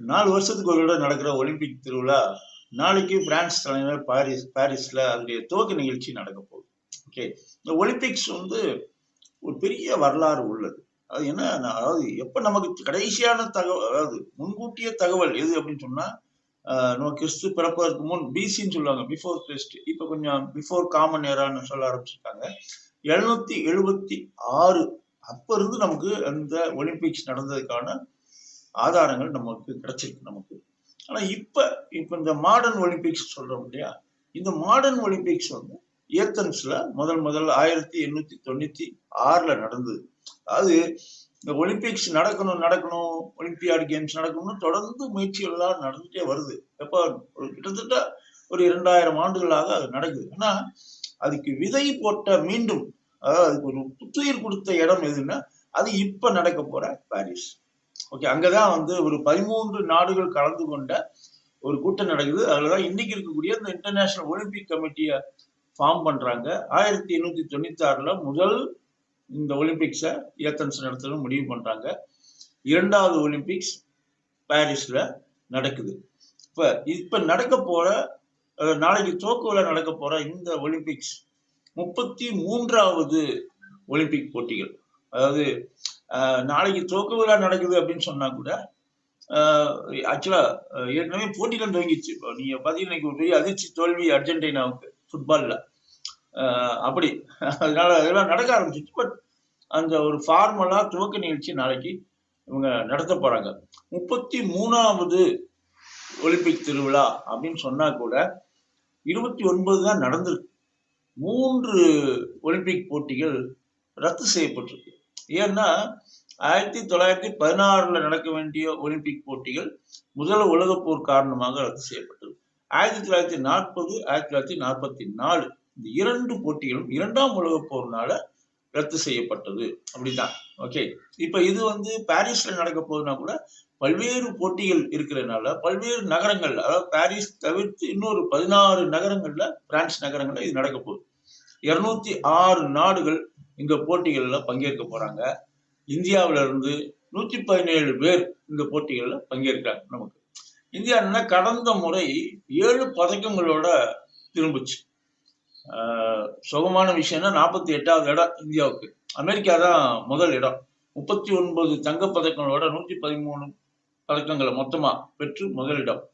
நாலு வருஷத்துக்கு ஒரு தடவை நடக்கிற ஒலிம்பிக் திருவிழா நாளைக்கு பிரான்ஸ் தலைநகர் பாரிஸ் பாரிஸ்ல அதனுடைய துவக்க நிகழ்ச்சி நடக்க போகுது. ஓகே இந்த ஒலிம்பிக்ஸ் வந்து ஒரு பெரிய வரலாறு உள்ளது. அது என்ன அதாவது எப்ப நமக்கு கடைசியான தகவல் அதாவது முன்கூட்டிய தகவல் எது அப்படின்னு சொன்னா நம்ம கிறிஸ்து பிறப்பதற்கு முன் பிசின்னு சொல்லுவாங்க பிஃபோர் கிறிஸ்ட் இப்ப கொஞ்சம் பிஃபோர் காமன் ஏரான்னு சொல்ல ஆரம்பிச்சிருக்காங்க. எழுநூத்தி எழுபத்தி ஆறு அப்ப இருந்து நமக்கு அந்த ஒலிம்பிக்ஸ் நடந்ததுக்கான ஆதாரங்கள் நமக்கு கிடைச்சிருக்கு நமக்கு. ஆனா இப்ப இப்ப இந்த மாடர்ன் ஒலிம்பிக்ஸ் சொல்றோம் இல்லையா? இந்த மாடர்ன் ஒலிம்பிக்ஸ் வந்து ஏத்தன்ஸ்ல முதல் முதல் ஆயிரத்தி எண்ணூத்தி தொண்ணூத்தி ஆறுல நடந்தது. அதாவது இந்த ஒலிம்பிக்ஸ் நடக்கணும் நடக்கணும் ஒலிம்பியாட் கேம்ஸ் நடக்கணும்னு தொடர்ந்து முயற்சிகள் நடந்துகிட்டே நடந்துட்டே வருது. எப்ப? ஒரு கிட்டத்தட்ட ஒரு இரண்டாயிரம் ஆண்டுகளாக அது நடக்குது. ஆனா அதுக்கு விதை போட்ட மீண்டும் அதாவது அதுக்கு ஒரு புத்துயிர் கொடுத்த இடம் எதுன்னா அது இப்ப நடக்க போற பாரிஸ். ஓகே அங்கதான் வந்து ஒரு பதிமூன்று நாடுகள் கலந்து கொண்ட ஒரு கூட்டம் நடக்குது. அதுலதான் இன்னைக்கு இருக்கக்கூடிய இந்த இன்டர்நேஷனல் ஒலிம்பிக் கமிட்டியை ஃபார்ம் பண்றாங்க. ஆயிரத்தி எண்ணூத்தி தொண்ணூத்தி ஆறுல முதல் இந்த ஒலிம்பிக்ஸை ஏத்தன்ஸ் நடத்தணும் முடிவு பண்றாங்க. இரண்டாவது ஒலிம்பிக்ஸ் பாரிஸ்ல நடக்குது. இப்ப இப்ப நடக்க போற நாளைக்கு தோக்குவில நடக்க போற இந்த ஒலிம்பிக்ஸ் முப்பத்தி மூன்றாவது ஒலிம்பிக் போட்டிகள். அதாவது நாளைக்கு துவக்க விழா நடக்குது அப்படின்னு சொன்னா கூட ஆக்சுவலா ஏற்கனவே போட்டிகள் துவங்கிச்சு இப்போ நீங்க பாத்தீங்கன்னா இன்னைக்கு ஒரு பெரிய அதிர்ச்சி தோல்வி அர்ஜென்டினாவுக்கு ஃபுட்பால்ல அப்படி. அதனால அதெல்லாம் நடக்க ஆரம்பிச்சிச்சு பட் அந்த ஒரு ஃபார்மலா துவக்க நிகழ்ச்சி நாளைக்கு இவங்க நடத்த போறாங்க. முப்பத்தி மூணாவது ஒலிம்பிக் திருவிழா அப்படின்னு சொன்னா கூட இருபத்தி ஒன்பது தான் நடந்திருக்கு. மூன்று ஒலிம்பிக் போட்டிகள் ரத்து செய்யப்பட்டிருக்கு. ஏன்னா ஆயிரத்தி தொள்ளாயிரத்தி பதினாறுல நடக்க வேண்டிய ஒலிம்பிக் போட்டிகள் முதல் உலகப்போர் காரணமாக ரத்து செய்யப்பட்டது. ஆயிரத்தி தொள்ளாயிரத்தி நாற்பது ஆயிரத்தி தொள்ளாயிரத்தி நாற்பத்தி நாலு இந்த இரண்டு போட்டிகளும் இரண்டாம் உலகப் போர்னால ரத்து செய்யப்பட்டது. அப்படிதான். ஓகே. இப்ப இது வந்து பாரிஸ்ல நடக்க போகுதுன்னா கூட பல்வேறு போட்டிகள் இருக்கிறதுனால பல்வேறு நகரங்கள் அதாவது பாரிஸ் தவிர்த்து இன்னொரு பதினாறு நகரங்கள்ல பிரான்ஸ் நகரங்கள்ல இது நடக்க போகுது. இருநூத்தி ஆறு நாடுகள் இந்த போட்டிகள்ல பங்கேற்க போறாங்க. இந்தியாவில இருந்து நூத்தி பதினேழு பேர் இந்த போட்டிகள்ல பங்கேற்கிறாங்க நமக்கு. இந்தியா என்ன கடந்த முறை ஏழு பதக்கங்களோட திரும்புச்சு. ஆஹ் சுகமான விஷயம்னா நாற்பத்தி எட்டாவது இடம் இந்தியாவுக்கு. அமெரிக்கா தான் முதல் இடம். முப்பத்தி ஒன்பது தங்கப் பதக்கங்களோட நூத்தி பதிமூணு பதக்கங்களை மொத்தமா பெற்று முதலிடம்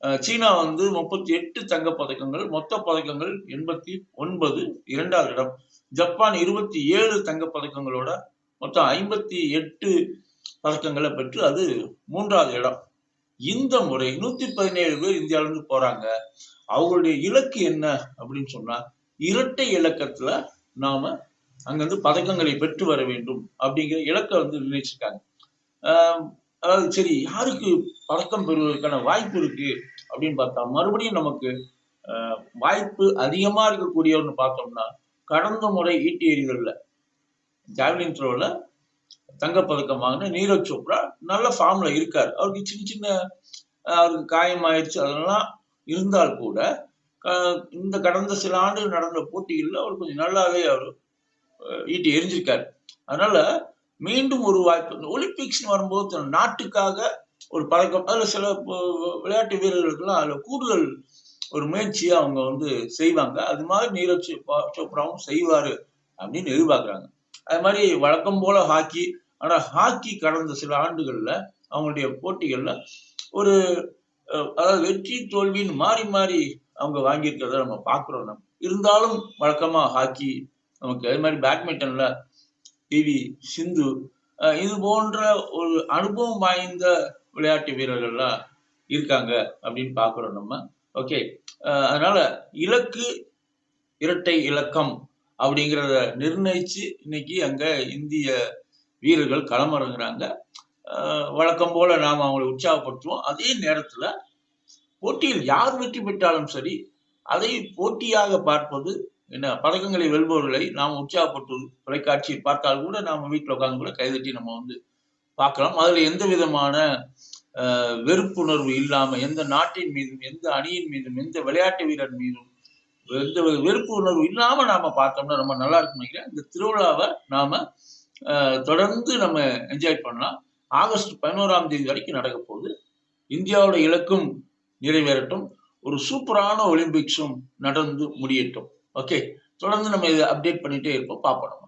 ஆஹ் சீனா வந்து முப்பத்தி எட்டு தங்கப் பதக்கங்கள் மொத்த பதக்கங்கள் எண்பத்தி ஒன்பது இரண்டாவது இடம். ஜப்பான் இருபத்தி ஏழு தங்கப் பதக்கங்களோட மொத்தம் ஐம்பத்தி எட்டு பதக்கங்களை பெற்று அது மூன்றாவது இடம். இந்த முறை நூத்தி பதினேழு பேர் இந்தியாவிலிருந்து போறாங்க. அவங்களுடைய இலக்கு என்ன அப்படின்னு சொன்னா இரட்டை இலக்கத்துல நாம அங்கிருந்து பதக்கங்களை பெற்று வர வேண்டும் அப்படிங்கிற இலக்கை வந்து நிர்ணயிச்சிருக்காங்க. ஆஹ் அதாவது சரி யாருக்கு பதக்கம் பெறுவதற்கான வாய்ப்பு இருக்கு அப்படின்னு பார்த்தா மறுபடியும் நமக்கு ஆஹ் வாய்ப்பு அதிகமா இருக்கக்கூடியவர்னு பார்த்தோம்னா கடந்த முறை ஈட்டி எறிதல்ல. ஜாவ்லின் த்ரோல தங்கப்பதக்கம் வாங்கின நீரஜ் சோப்ரா நல்ல ஃபார்ம்ல இருக்கார். அவருக்கு சின்ன சின்ன அவருக்கு காயம் ஆயிடுச்சு அதெல்லாம் இருந்தால் கூட இந்த கடந்த சில ஆண்டுகள் நடந்த போட்டிகளில் அவர் கொஞ்சம் நல்லாவே அவர் ஈட்டி எரிஞ்சிருக்கார் அதனால மீண்டும் ஒரு வாய்ப்பு. இந்த ஒலிம்பிக்ஸ்னு வரும்போது தன் நாட்டுக்காக ஒரு பதக்கம் அதில் சில விளையாட்டு வீரர்களுக்கெல்லாம் அதில் கூடுதல் ஒரு முயற்சியை அவங்க வந்து செய்வாங்க. அது மாதிரி நீரஜ் சோப்ராவும் செய்வாரு அப்படின்னு எதிர்பார்க்குறாங்க. அது மாதிரி வழக்கம் போல ஹாக்கி ஆனால் ஹாக்கி கடந்த சில ஆண்டுகளில் அவங்களுடைய போட்டிகளில் ஒரு அதாவது வெற்றி தோல்வின்னு மாறி மாறி அவங்க வாங்கியிருக்கிறத நம்ம பார்க்குறோம். நம்ம இருந்தாலும் வழக்கமாக ஹாக்கி நமக்கு அது மாதிரி பேட்மிண்டனில் பிவி சிந்து இது போன்ற ஒரு அனுபவம் வாய்ந்த விளையாட்டு வீரர்கள்லாம் இருக்காங்க அப்படின்னு பார்க்குறோம் நம்ம. ஓகே அதனால இலக்கு இரட்டை இலக்கம் அப்படிங்கிறத நிர்ணயிச்சு இன்னைக்கு அங்க இந்திய வீரர்கள் களமிறங்குறாங்க. வழக்கம் போல நாம் அவங்களை உற்சாகப்படுத்துவோம். அதே நேரத்துல போட்டியில் யார் வெற்றி பெற்றாலும் சரி அதை போட்டியாக பார்ப்பது என்ன பதக்கங்களை வெல்பவர்களை நாம் உற்சாகப்பட்டு தொலைக்காட்சியில் பார்த்தால் கூட நாம் வீட்டில் உட்காந்து கூட கைதட்டி நம்ம வந்து பார்க்கலாம். அதில் எந்த விதமான வெறுப்புணர்வு இல்லாம எந்த நாட்டின் மீதும் எந்த அணியின் மீதும் எந்த விளையாட்டு வீரர் மீதும் எந்த வெறுப்பு உணர்வு இல்லாம நாம பார்த்தோம்னா ரொம்ப நல்லா இருக்கும் நினைக்கிறேன். இந்த திருவிழாவை நாம தொடர்ந்து நம்ம என்ஜாய் பண்ணலாம். ஆகஸ்ட் பதினோராம் தேதி வரைக்கும் நடக்க போகுது. இந்தியாவோட இலக்கும் நிறைவேறட்டும். ஒரு சூப்பரான ஒலிம்பிக்ஸும் நடந்து முடியட்டும். ஓகே தொடர்ந்து நம்ம இதை அப்டேட் பண்ணிட்டே இருப்போம். பார்ப்போம்